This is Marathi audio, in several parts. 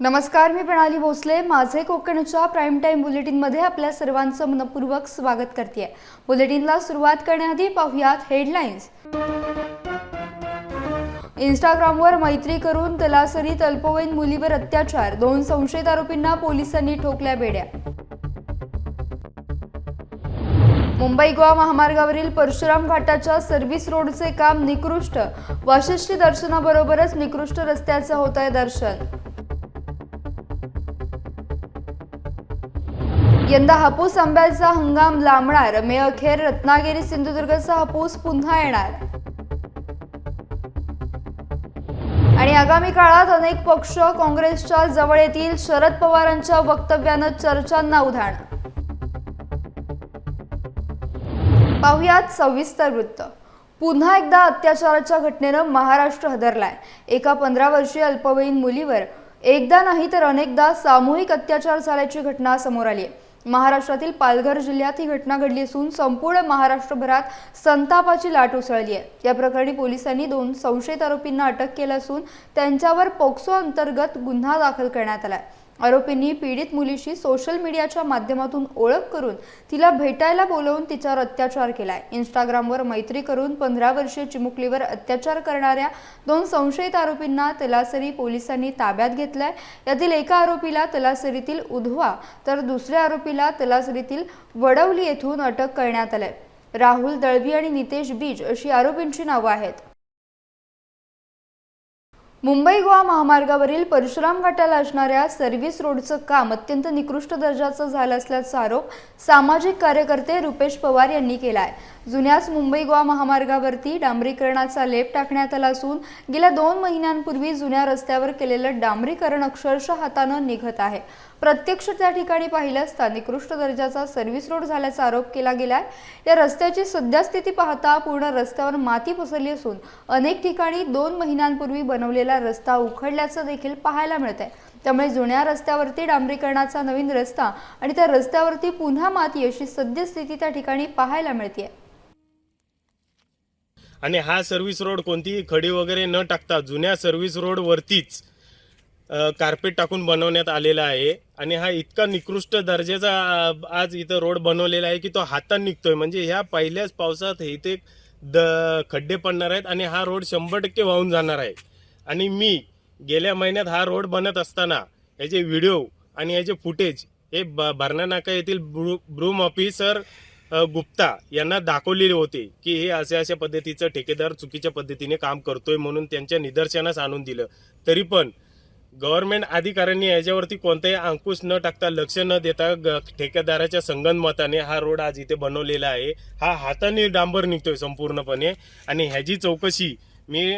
नमस्कार मी प्रणाली भोसले. माझे कोकणच्या प्राईम टाईम बुलेटिनमध्ये आपल्या सर्वांचं मनपूर्वक स्वागत करते बुलेटिनला सुरुवात करण्याआधी पाहुयात हेडलाईन्स इंस्टाग्रामवर मैत्री करून तलासरीत अल्पवयीन मुलीवर अत्याचार. दोन संशयित आरोपींना पोलिसांनी ठोकल्या बेड्या. मुंबई गोवा महामार्गावरील परशुराम घाटाच्या सर्व्हिस रोडचे काम निकृष्ट. वाशिष्ठी दर्शनाबरोबरच निकृष्ट रस्त्याचं होत आहे दर्शन. यंदा हापूस आंब्याचा हंगाम लांबणार. मे अखेर रत्नागिरी सिंधुदुर्गचा हापूस पुन्हा येणार. आणि आगामी काळात अनेक पक्ष काँग्रेसच्या जवळ येतील. शरद पवारांच्या वक्तव्यानं चर्चांना उधाण. पाहुयात सविस्तर वृत्त. पुन्हा एकदा अत्याचाराच्या घटनेनं महाराष्ट्र हदरलाय. एका पंधरा वर्षीय अल्पवयीन मुलीवर एकदा नाही तर अनेकदा सामूहिक अत्याचार झाल्याची घटना समोर आली आहे महाराष्ट्रातील पालघर जिल्ह्यात ही घटना घडली असून संपूर्ण महाराष्ट्रभरात संतापाची लाट उसळली आहे. या प्रकरणी पोलिसांनी दोन संशयित आरोपींना अटक केलं असून त्यांच्यावर पोक्सो अंतर्गत गुन्हा दाखल करण्यात आलाय आरोपींनी पीडित मुलीशी सोशल मीडियाच्या माध्यमातून ओळख करून तिला भेटायला बोलवून तिच्यावर अत्याचार केलाय. इंस्टाग्रामवर मैत्री करून पंधरा वर्षीय चिमुकलीवर अत्याचार करणाऱ्या दोन संशयित आरोपींना तलासरी पोलिसांनी ताब्यात घेतलाय. यातील एका आरोपीला तलासरीतील उधवा तर दुसऱ्या आरोपीला तलासरीतील वडवली येथून अटक करण्यात आलंय. राहुल दळवी आणि नितेश बीज अशी आरोपींची नावं आहेत. मुंबई गोवा महामार्गावरील परशुराम घाटाला असणाऱ्या सर्व्हिस रोडचं काम अत्यंत निकृष्ट दर्जाचं झालं असल्याचा आरोप सामाजिक कार्यकर्ते रुपेश पवार यांनी केला आहे जुन्याच मुंबई गोवा महामार्गावरती डांबरीकरणाचा लेप टाकण्यात आला असून गेल्या दोन महिन्यांपूर्वी जुन्या रस्त्यावर केलेलं डांबरीकरण अक्षरशः हातानं निघत आहे. प्रत्यक्ष त्या ठिकाणी पाहिलं असता निकृष्ट दर्जाचा सर्व्हिस रोड झाल्याचा आरोप केला गेलाय. या रस्त्याची सद्यस्थिती पाहता पूर्ण रस्त्यावर माती पसरली असून अनेक ठिकाणी दोन महिन्यांपूर्वी बनवलेला रस्ता उखडल्याचं देखील पाहायला मिळत आहे त्यामुळे जुन्या रस्त्यावरती डांबरीकरणाचा नवीन रस्ता आणि त्या रस्त्यावरती पुन्हा माती अशी सद्यस्थिती त्या ठिकाणी पाहायला मिळते आणि हा सर्व्हिस रोड कोणतीही खडी वगैरे न टाकता जुन्या सर्व्हिस रोडवरतीच कार्पेट टाकून बनवण्यात आलेला आहे. आणि हा इतका निकृष्ट दर्जाचा आज इथं रोड बनवलेला आहे की तो हातात निघतोय. म्हणजे ह्या पहिल्याच पावसात इथे द खड्डे पडणार आहेत आणि हा रोड शंभर टक्के वाहून जाणार आहे. आणि मी गेल्या महिन्यात हा रोड बनत असताना याचे व्हिडिओ आणि याचे फुटेज हे ब भरणा नाका येथील ब्रू ब्रूम ऑफिसर गुप्ता यांना दाखवलेले होते की हे अशा अशा पद्धतीचं ठेकेदार चुकीच्या पद्धतीने काम करतोय म्हणून त्यांच्या निदर्शनास आणून दिलं. तरी पण गव्हर्नमेंट अधिकाऱ्यांनी याच्यावरती कोणताही अंकुश न टाकता लक्ष न देता ग- ठेकेदाराच्या संगनमताने हा रोड आज इथे बनवलेला आहे. हा हाताने डांबर निघतोय संपूर्णपणे आणि ह्याची चौकशी मी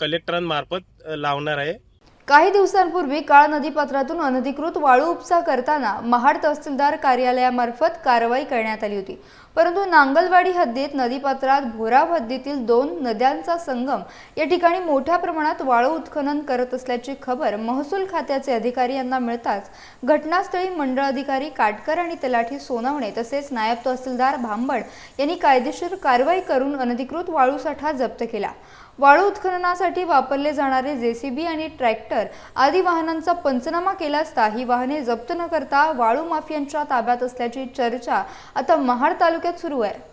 कलेक्टरांमार्फत लावणार आहे. काही दिवसांपूर्वी काळ नदीपात्रातून अनधिकृत वाळू उपसा करताना महाड तहसीलदार कार्यालयामार्फत कारवाई करण्यात आली होती. परंतु नांगलवाडी हद्दीत नदीपात्रात भोराव हद्दीतील दोन नद्यांचा संगम या ठिकाणी मोठ्या प्रमाणात वाळू उत्खनन करत असल्याची खबर महसूल खात्याचे अधिकारी यांना मिळताच घटनास्थळी मंडळ अधिकारी काटकर आणि तलाठी सोनवणे तसेच नायब तहसीलदार भांबड यांनी कायदेशीर कारवाई करून अनधिकृत वाळू साठा जप्त केला. वाळू उत्खननासाठी वापरले जाणारे जेसीबी आणि ट्रॅक्टर आदी वाहनांचा पंचनामा केला असता ही वाहने जप्त न करता वाळू माफियांच्या ताब्यात असल्याची चर्चा आता महाड तालुक्यात सुरू आहे.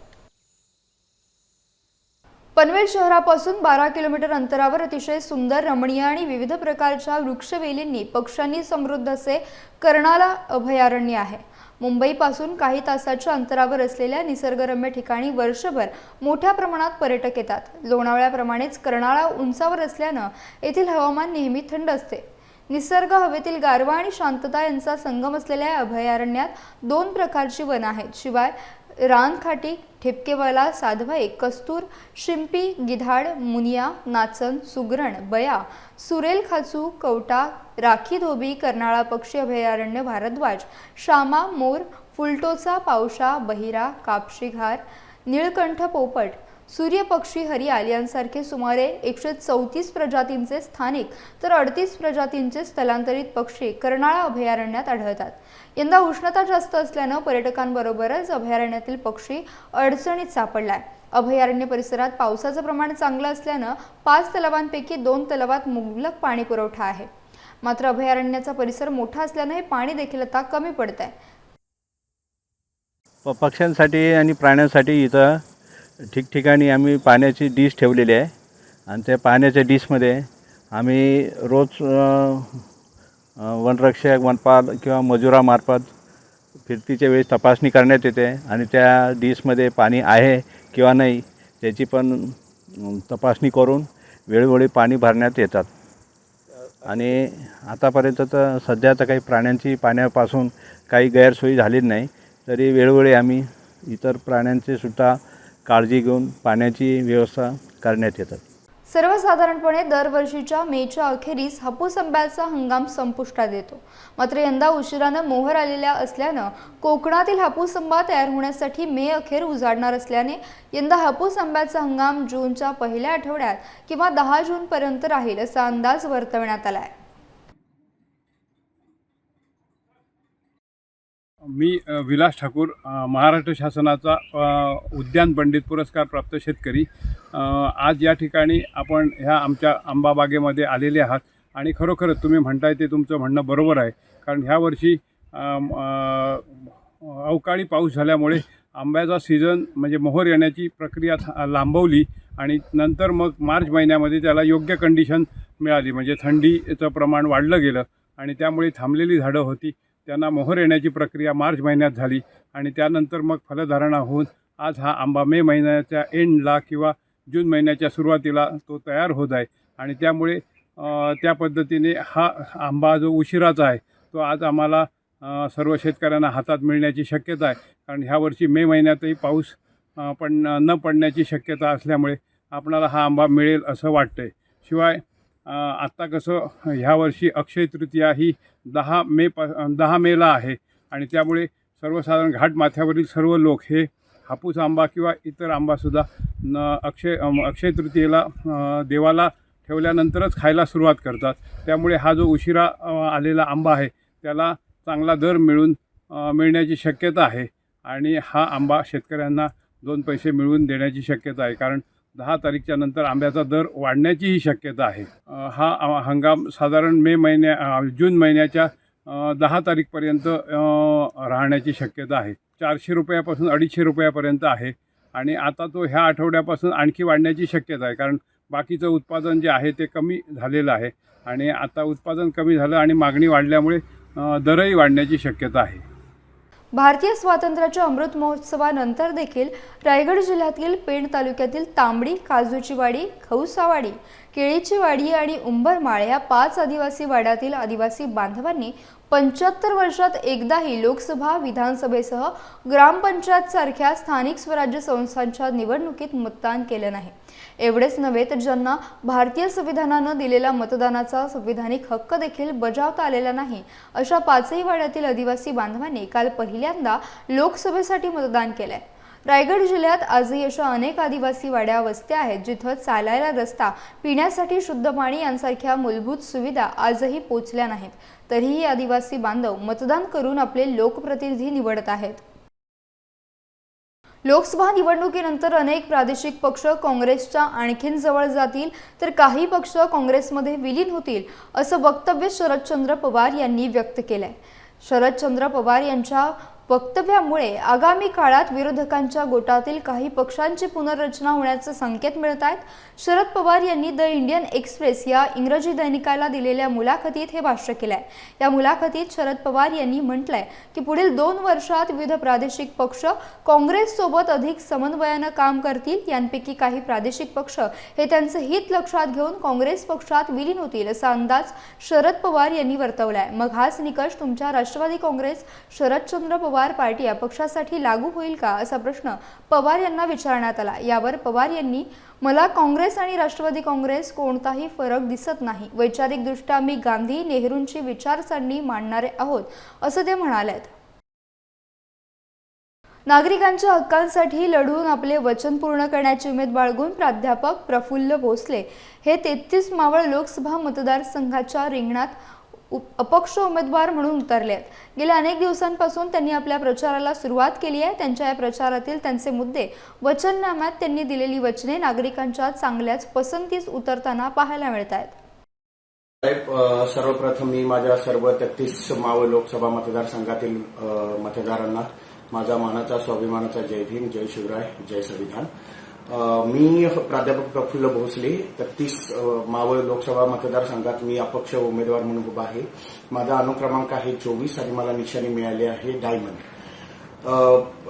पनवेल शहरापासून बारा किलोमीटर अंतरावर अतिशय सुंदर रमणीय आणि विविध प्रकारच्या वृक्षवेलींनी पक्ष्यांनी समृद्ध असे कर्णाला अभयारण्य आहे. मुंबईपासून काही तासाच्या अंतरावर असलेल्या निसर्गरम्य ठिकाणी वर्षभर मोठ्या प्रमाणात पर्यटक येतात. लोणावळ्याप्रमाणेच कर्णाळा उंचावर असल्यानं येथील हवामान नेहमी थंड असते. निसर्ग हवेतील गारवा आणि शांतता यांचा संगम असलेल्या अभयारण्यात दोन प्रकारची वनं आहेत. शिवाय रानखाटी ठिपकेवाला साधवाई कस्तूर शिंपी गिधाड मुनिया नाचन सुगरण बया सुरेल खाचू कवटा राखी धोबी कर्नाळा पक्षी अभयारण्य भारद्वाज श्यामा मोर फुलटोचा पावशा बहिरा कापशीघार निळकंठ पोपट सूर्यपक्षी हरियाल यांसारखे सुमारे एकशे चौतीस प्रजातींचे स्थानिक तर अडतीस प्रजातींचे स्थलांतरित पक्षी कर्नाळा अभयारण्यात आढळतात. यंदा उष्णता जास्त असल्यानं पर्यटकांबरोबरच अभयारण्यातील पक्षी अडचणीत सापडलाय. अभयारण्य परिसरात पावसाचं प्रमाण चांगलं असल्यानं पाच तलावांपैकी दोन तलावात मुबलक पाणी पुरवठा आहे. मात्र अभयारण्याचा परिसर मोठा असल्याने हे पाणी देखील आता कमी पडत आहे पक्ष्यांसाठी आणि प्राण्यांसाठी इथं ठिकठिकाणी आम्ही पाण्याची डिश ठेवलेली आहे. आणि त्या पाण्याच्या डिशमध्ये आम्ही रोज वनरक्षक वनपाल किंवा मजुरामार्फत फिरतीच्या वेळेस तपासणी करण्यात येते आणि त्या डिशमध्ये पाणी आहे किंवा नाही त्याची पण तपासणी करून वेळोवेळी पाणी भरण्यात येतात. आणि आतापर्यंत तर सध्या तर काही प्राण्यांची पाण्यापासून काही गैरसोयी झाली नाही. तरी वेळोवेळी आम्ही इतर प्राण्यांचे सुद्धा काळजी घेऊन पाण्याची व्यवस्था करण्यात येतात. सर्वसाधारणपणे दरवर्षीच्या मेच्या अखेरीस हापूस आंब्याचा हंगाम संपुष्टात येतो. मात्र यंदा उशिरानं मोहर आलेल्या असल्यानं कोकणातील हापूस आंबा तयार होण्यासाठी मे अखेर उजाडणार असल्याने यंदा हापूस आंब्याचा हंगाम जूनच्या पहिल्या आठवड्यात किंवा दहा जूनपर्यंत राहील असा अंदाज वर्तवण्यात आला आहे मी विलास ठाकूर महाराष्ट्र शासनाचा उद्यान पंडित पुरस्कार प्राप्त शेतकरी. आज या ठिकाणी आपण ह्या आमच्या आंबा बागेमध्ये आलेले आहात आणि खरोखरच तुम्ही म्हणताय ते तुमचं म्हणणं बरोबर आहे. कारण ह्या वर्षी अवकाळी पाऊस झाल्यामुळे आंब्याचा सीझन म्हणजे मोहर येण्याची प्रक्रिया लांबवली आणि नंतर मग मार्च महिन्यामध्ये त्याला योग्य कंडिशन मिळाली. म्हणजे थंडीचं प्रमाण वाढलं गेलं आणि त्यामुळे थांबलेली झाडं होती. त्यांना मोहर येण्याची प्रक्रिया मार्च महिन्यात झाली आणि त्यानंतर मग फलधारणा होऊन आज हा आंबा मे महिन्याच्या एंडला किंवा जून महिन्याच्या सुरुवातीला तो तयार होत आहे. आणि त्यामुळे त्या पद्धतीने हा आंबा जो उशिराचा आहे तो आज आम्हाला सर्व शेतकऱ्यांना हातात मिळण्याची शक्यता आहे. कारण ह्या वर्षी मे महिन्यातही पाऊस पण न पडण्याची शक्यता असल्यामुळे आपणाला हा आंबा मिळेल असं वाटतं आहे शिवाय आत्ता कसं ह्या वर्षी अक्षय तृतीया ही दहा मे प दहा मेला आहे. आणि त्यामुळे सर्वसाधारण घाटमाथ्यावरील सर्व लोक हे हापूस आंबा किंवा इतर आंबासुद्धा न अक्षय अक्षय तृतीयेला देवाला ठेवल्यानंतरच खायला सुरुवात करतात. त्यामुळे हा जो उशिरा आलेला आंबा आहे त्याला चांगला दर मिळून मिळण्याची शक्यता आहे. आणि हा आंबा शेतकऱ्यांना दोन पैसे मिळवून देण्याची शक्यता आहे. कारण दहा तारीखच्या नंतर आंब्याचा दर वाढण्याचीही शक्यता आहे. हा हंगाम साधारण मे महिन्या जून महिन्याच्या दहा तारीखपर्यंत राहण्याची शक्यता आहे. चारशे रुपयापासून अडीचशे रुपयापर्यंत आहे आणि आता तो ह्या आठवड्यापासून आणखी वाढण्याची शक्यता आहे. कारण बाकीचं उत्पादन जे आहे ते कमी झालेलं आहे आणि आता उत्पादन कमी झालं आणि मागणी वाढल्यामुळे दरही वाढण्याची शक्यता आहे. भारतीय स्वातंत्र्याच्या अमृत महोत्सवानंतर देखील रायगड जिल्ह्यातील पेण तालुक्यातील तांबडी काजूची वाडी खौसावाडी केळीची वाडी आणि उंबरमाळ या पाच आदिवासी वाड्यातील आदिवासी बांधवांनी पंच्याहत्तर वर्षात एकदाही लोकसभा विधानसभेसह ग्रामपंचायत सारख्या स्थानिक स्वराज्य संस्थांच्या निवडणुकीत मतदान केलं नाही. एवढेच नव्हे तर ज्यांना भारतीय संविधानानं दिलेला मतदानाचा संविधानिक हक्क देखील बजावता आलेला नाही अशा पाचही वाड्यातील आदिवासी बांधवांनी काल पहिल्यांदा लोकसभेसाठी मतदान केलंय. रायगड जिल्ह्यात आजही अशा अनेक आदिवासी वाड्या वस्त्या आहेत जिथं चालायला रस्ता पिण्यासाठी शुद्ध पाणी यांसारख्या मूलभूत सुविधा आजही पोचल्या नाहीत. तरीही आदिवासी बांधव मतदान करून आपले लोकप्रतिनिधी निवडत आहेत. लोकसभा निवडणुकीनंतर अनेक प्रादेशिक पक्ष काँग्रेसच्या आणखीन जवळ जातील तर काही पक्ष काँग्रेसमध्ये विलीन होतील असं वक्तव्य शरदचंद्र पवार यांनी व्यक्त केलंय. शरदचंद्र पवार यांच्या वक्तव्यामुळे आगामी काळात विरोधकांच्या गोटातील काही पक्षांची पुनर्रचना होण्याचे संकेत मिळत आहेत. शरद पवार यांनी द इंडियन एक्सप्रेस या इंग्रजी दैनिकाला दिलेल्या मुलाखतीत हे भाष्य केलंय. या मुलाखतीत शरद पवार यांनी म्हटलंय की पुढील दोन वर्षात विविध प्रादेशिक पक्ष काँग्रेस सोबत अधिक समन्वयानं काम करतील. यांपैकी काही प्रादेशिक पक्ष हे त्यांचं हित लक्षात घेऊन काँग्रेस पक्षात विलीन होतील असा अंदाज शरद पवार यांनी वर्तवलाय. मग हाच निकष तुमच्या राष्ट्रवादी काँग्रेस शरदचंद्र पवार पवार पार्टी या पक्षासाठी लागू होईल का असा प्रश्न पवार यांना विचारण्यात आला. यावर पवार यांनी मला काँग्रेस आणि राष्ट्रवादी काँग्रेस कोणताही फरक दिसत नाही. वैचारिकदृष्ट्या आम्ही गांधी नेहरूंची विचारसरणी मांडणारे आहोत असं ते म्हणालेत. नागरिकांच्या हक्कांसाठी लढून आपले वचन पूर्ण करण्याची उमेद बाळगून प्राध्यापक प्रफुल्ल भोसले हे तेहतीस मावळ लोकसभा मतदारसंघाच्या रिंगणात अपक्ष उमेदवार म्हणून उतरले आहेत गेल्या अनेक दिवसांपासून त्यांनी आपल्या प्रचाराला सुरुवात केली आहे. त्यांच्या या प्रचारातील त्यांचे मुद्दे वचननाम्यात त्यांनी दिलेली वचने नागरिकांच्या चांगल्याच पसंतीस उतरताना पाहायला मिळत आहेत साहेब सर्वप्रथम मी माझ्या सर्व तेहतीस मावळ लोकसभा मतदारसंघातील मतदारांना माझा मानाचा स्वाभिमानाचा जय भीम जय शिवराय जय संविधान. मी प्राध्यापक प्रफुल्ल भोसले तेहतीस मावळ लोकसभा मतदारसंघात मी अपक्ष उमेदवार म्हणून उभा आहे. माझा अनुक्रमांक आहे चोवीस आणि मला निशाणी मिळाली आहे डायमंड.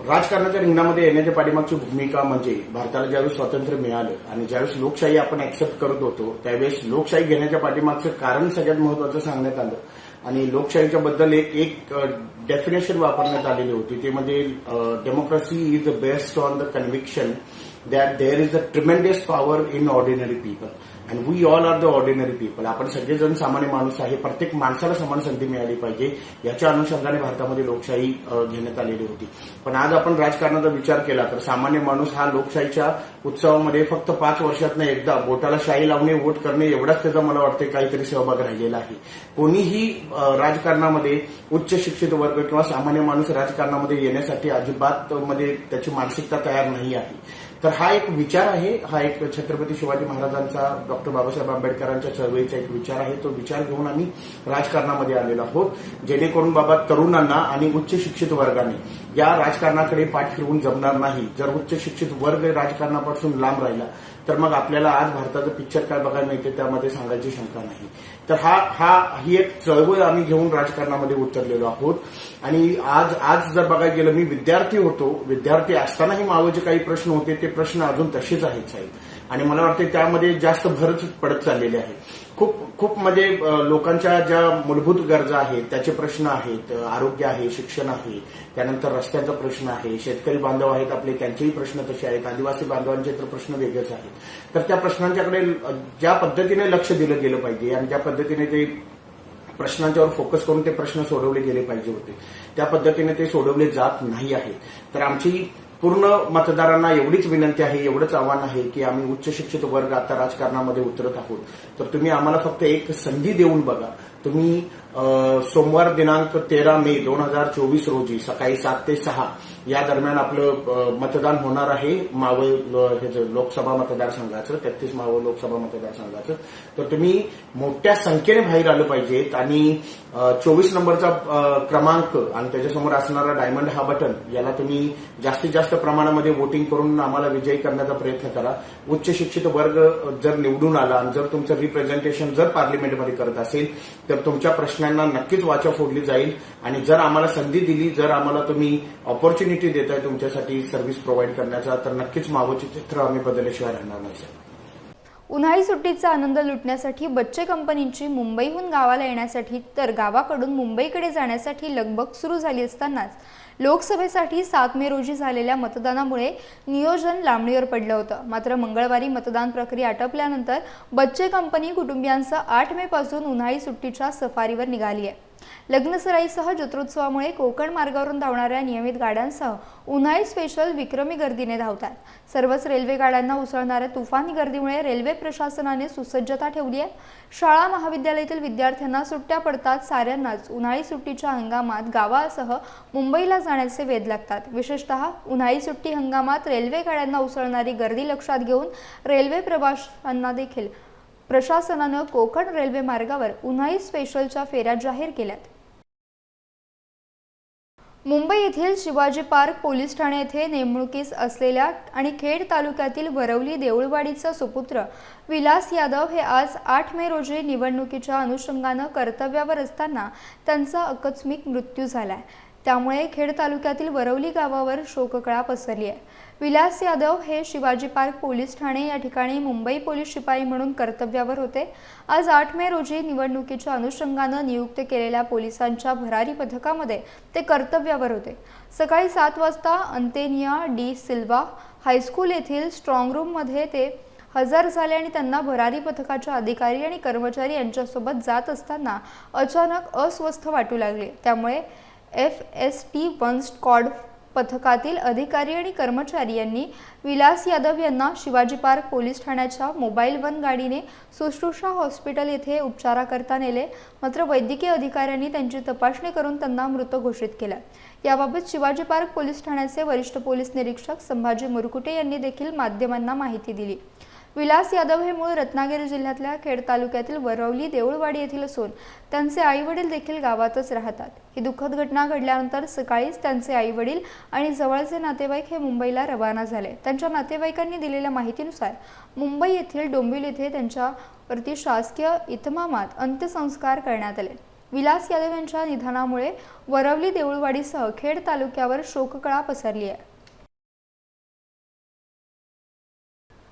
राजकारणाच्या रिंगणामध्ये येण्याच्या पाठीमागची भूमिका म्हणजे भारताला ज्यावेळेस स्वातंत्र्य मिळालं आणि ज्यावेळेस लोकशाही आपण ऍक्सेप्ट करत होतो त्यावेळेस लोकशाही घेण्याच्या पाठीमागचं कारण सगळ्यात महत्वाचं सांगण्यात आलं. आणि लोकशाहीच्या बद्दल एक एक डेफिनेशन वापरण्यात आलेली होती. ते म्हणजे democracy is based on the conviction that there is a tremendous power in ordinary people and we all are the ordinary people आपण सगळेजण सामान्य माणूस आहे. प्रत्येक माणसाला समान संधी मिळाली पाहिजे. याच्या अनुषंगाने भारतामध्ये लोकशाही घेण्यात आलेली होती. पण आज आपण राजकारणाचा विचार केला तर सामान्य माणूस हा लोकशाहीच्या उत्सवामध्ये फक्त पाच वर्षातनं एकदा बोटाला शाही लावणे वोट करणे एवढाच त्याचा मला वाटते काहीतरी सहभाग राहिलेला आहे. कोणीही राजकारणामध्ये उच्च शिक्षित वर्ग किंवा सामान्य माणूस राजकारणामध्ये येण्यासाठी अजिबात मध्ये त्याची मानसिकता तयार नाही आहे. तर हा एक विचार आहे हा एक छत्रपती शिवाजी महाराजांचा डॉक्टर बाबासाहेब आंबेडकरांच्या चळवळीचा एक विचार आहे. तो विचार घेऊन आम्ही राजकारणामध्ये आलेलो आहोत जेणेकरून बाबा तरुणांना आणि उच्च शिक्षित वर्गाने या राजकारणाकडे पाठ फिरवून जमणार नाही. जर उच्च शिक्षित वर्ग राजकारणापासून लांब राहिला तर मग आपल्याला आज भारताचं पिक्चर काय बघायला मिळते त्यामध्ये सांगायची शंका नाही. तर हा हा ही एक चळवळ आम्ही घेऊन राजकारणामध्ये उतरलेलो आहोत. आणि आज आज जर बघायला गेलं मी विद्यार्थी होतो. विद्यार्थी असतानाही मावळचे काही प्रश्न होते ते प्रश्न अजून तसेच आहेत साहेब. आणि मला वाटते त्यामध्ये जास्त भरच पडत चाललेली आहे. खूप खूप म्हणजे लोकांच्या ज्या मूलभूत गरजा आहेत त्याचे प्रश्न आहेत आरोग्य आहे शिक्षण आहे त्यानंतर रस्त्याचा प्रश्न आहे शेतकरी बांधव आहेत आपले त्यांचेही प्रश्न तसे आहेत आदिवासी बांधवांचे तर प्रश्न वेगळेच आहेत. तर त्या प्रश्नांच्याकडे ज्या पद्धतीने लक्ष दिलं गेलं पाहिजे आणि ज्या पद्धतीने ते प्रश्नांच्यावर फोकस करून ते प्रश्न सोडवले गेले पाहिजे होते त्या पद्धतीने ते सोडवले जात नाही आहेत. तर आमची पूर्ण मतदारांना एवढीच विनंती आहे एवढंच आव्हान आहे की आम्ही उच्च शिक्षित वर्ग आता राजकारणामध्ये उतरत आहोत. तर तुम्ही आम्हाला फक्त एक संधी देऊन बघा. तुम्ही सोमवार दिनांक तेरा मे दोन हजार चोवीस रोजी सकाळी सात ते सहा या दरम्यान आपलं मतदान होणार आहे. मावळ ह्याचं लोकसभा मतदारसंघाचं तेहतीस मावळ लोकसभा मतदारसंघाचं. तर तुम्ही मोठ्या संख्येने बाहेर आलं पाहिजेत आणि चोवीस नंबरचा क्रमांक आणि त्याच्यासमोर असणारा डायमंड हा बटन याला तुम्ही जास्तीत जास्त प्रमाणामध्ये वोटिंग करून आम्हाला विजयी करण्याचा प्रयत्न करा. उच्च शिक्षित वर्ग जर निवडून आला आणि जर तुमचं रिप्रेझेंटेशन जर पार्लमेंटमध्ये करत असेल तर तुमच्या प्रश्न प्रश्नांना नक्कीच वाचा फोडली जाईल. आणि जर आम्हाला संधी दिली जर आम्हाला तुम्ही ऑपॉर्च्युनिटी देताय तुमच्यासाठी सर्व्हिस प्रोव्हाइड करण्याचा तर नक्कीच मावळचे चित्र आम्ही बदलल्याशिवाय राहणार नाही उन्हाळी सुट्टीचा आनंद लुटण्यासाठी बच्चे कंपनीची मुंबईहून गावाला येण्यासाठी तर गावाकडून मुंबईकडे जाण्यासाठी लगबग सुरू झाली असतानाच लोकसभेसाठी सात मे रोजी झालेल्या मतदानामुळे नियोजन लांबणीवर पडलं होतं. मात्र मंगळवारी मतदान प्रक्रिया आटपल्यानंतर बच्चे कंपनी कुटुंबियांसह आठ मे पासून उन्हाळी सुट्टीच्या सफारीवर निघाली आहे लग्नसराईसह जत्रोत्सवामुळे कोकण मार्गावरून धावणाऱ्या नियमित गाड्यांसह उन्हाळी स्पेशल विक्रमी गर्दीने धावतात. सर्वच रेल्वे गाड्यांना उसळणाऱ्या तुफानी गर्दीमुळे रेल्वे प्रशासनाने सुसज्जता ठेवली आहे. शाळा महाविद्यालयातील विद्यार्थ्यांना सुट्ट्या पडतात साऱ्यांनाच उन्हाळी सुट्टीच्या हंगामात गावासह मुंबईला जाण्याचे वेध लागतात. विशेषतः उन्हाळी सुट्टी हंगामात रेल्वे गाड्यांना उसळणारी गर्दी लक्षात घेऊन रेल्वे प्रवाशांना देखील प्रशासनानं कोकण रेल्वे मार्गावर उन्हाळी स्पेशलच्या फेऱ्या जाहीर केल्यात. मुंबई येथील शिवाजी पार्क पोलीस ठाणे येथे नेमणुकीस असलेल्या आणि खेड तालुक्यातील वरवली देऊळवाडीचा सुपुत्र विलास यादव हे आज आठ मे रोजी निवडणुकीच्या अनुषंगानं कर्तव्यावर असताना त्यांचा आकस्मिक मृत्यू झालाय. त्यामुळे खेड तालुक्यातील वरवली गावावर शोककळा पसरली आहे. विलास यादव हे शिवाजी पार्क पोलीस ठाणे या ठिकाणी मुंबई पोलीस शिपाई म्हणून कर्तव्यावर होते. आज आठ मे रोजी निवडणुकीच्या अनुषंगानं नियुक्त केलेल्या पोलिसांच्या भरारी पथकामध्ये ते कर्तव्यावर होते. सकाळी सात वाजता Antonio D Silva high school येथील स्ट्रॉंग रूममध्ये ते हजर झाले आणि त्यांना भरारी पथकाच्या अधिकारी आणि कर्मचारी यांच्यासोबत जात असताना अचानक अस्वस्थ वाटू लागले. त्यामुळे F S T one squad पथकातील अधिकारी आणि कर्मचारी यांनी विलास यादव यांना शिवाजी पार्क पोलीस ठाण्याच्या मोबाईल वन गाडीने सुश्रुषा हॉस्पिटल येथे उपचाराकरता नेले. मात्र वैद्यकीय अधिकाऱ्यांनी त्यांची तपासणी करून त्यांना मृत घोषित केलं. याबाबत शिवाजी पार्क पोलीस ठाण्याचे वरिष्ठ पोलीस निरीक्षक संभाजी मुरकुटे यांनी देखील माध्यमांना माहिती दिली. विलास यादव हे मूळ रत्नागिरी जिल्ह्यातल्या खेड तालुक्यातील वरवली देऊळवाडी येथील असून त्यांचे आई वडील देखील गावातच राहतात. ही दुःखद घटना घडल्यानंतर सकाळीच त्यांचे आई वडील आणि जवळचे नातेवाईक हे मुंबईला रवाना झाले. त्यांच्या नातेवाईकांनी दिलेल्या माहितीनुसार मुंबई येथील डोंबिवली येथे त्यांच्यावरती शासकीय इतमामात अंत्यसंस्कार करण्यात आले. विलास यादव यांच्या निधनामुळे वरवली देऊळवाडीसह खेड तालुक्यावर शोककळा पसरली आहे.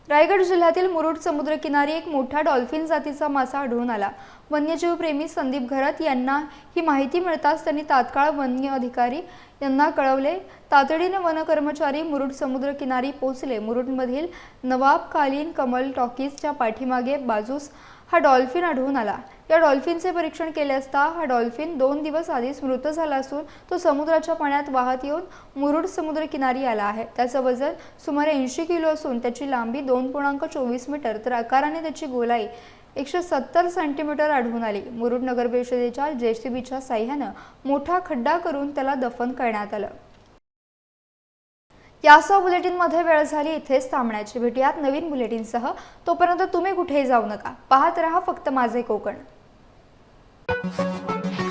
रायगड जिल्ह्यातील मुरुड समुद्रकिनारी एक मोठा डॉल्फिन जातीचा मासा आढळून आला. वन्यजीव प्रेमी संदीप घरत यांना ही माहिती मिळताच त्यांनी तात्काळ वन्य अधिकारी यांना कळवले. तातडीने वन कर्मचारी मुरुड समुद्रकिनारी पोहोचले. मुरुडमधील नवाब कालीन कमल टॉकीजच्या पाठीमागे बाजूस हा डॉल्फिन आढळून आला. या डॉल्फिनचे परीक्षण केले असता हा डॉल्फिन दोन दिवस आधीच मृत झाला असून तो समुद्राच्या पाण्यात वाहत येऊन मुरुड समुद्रकिनारी आला आहे. त्याचं वजन सुमारे ऐंशी किलो असून त्याची लांबी दोन पूर्णांक चोवीस मीटर. तर आकाराने त्याची गोलाई एकशे सत्तर सेंटीमीटर आढळून आली. मुरुड नगर परिषदेच्या जेसीबीच्या साह्यानं मोठा खड्डा करून त्याला दफन करण्यात आलं. यासह बुलेटिनमध्ये वेळ झाली इथेच थांबण्याची. भेटूयात नवीन बुलेटिनसह. तोपर्यंत तुम्ही कुठेही जाऊ नका. पाहत रहा फक्त माझे कोकण. Thank you.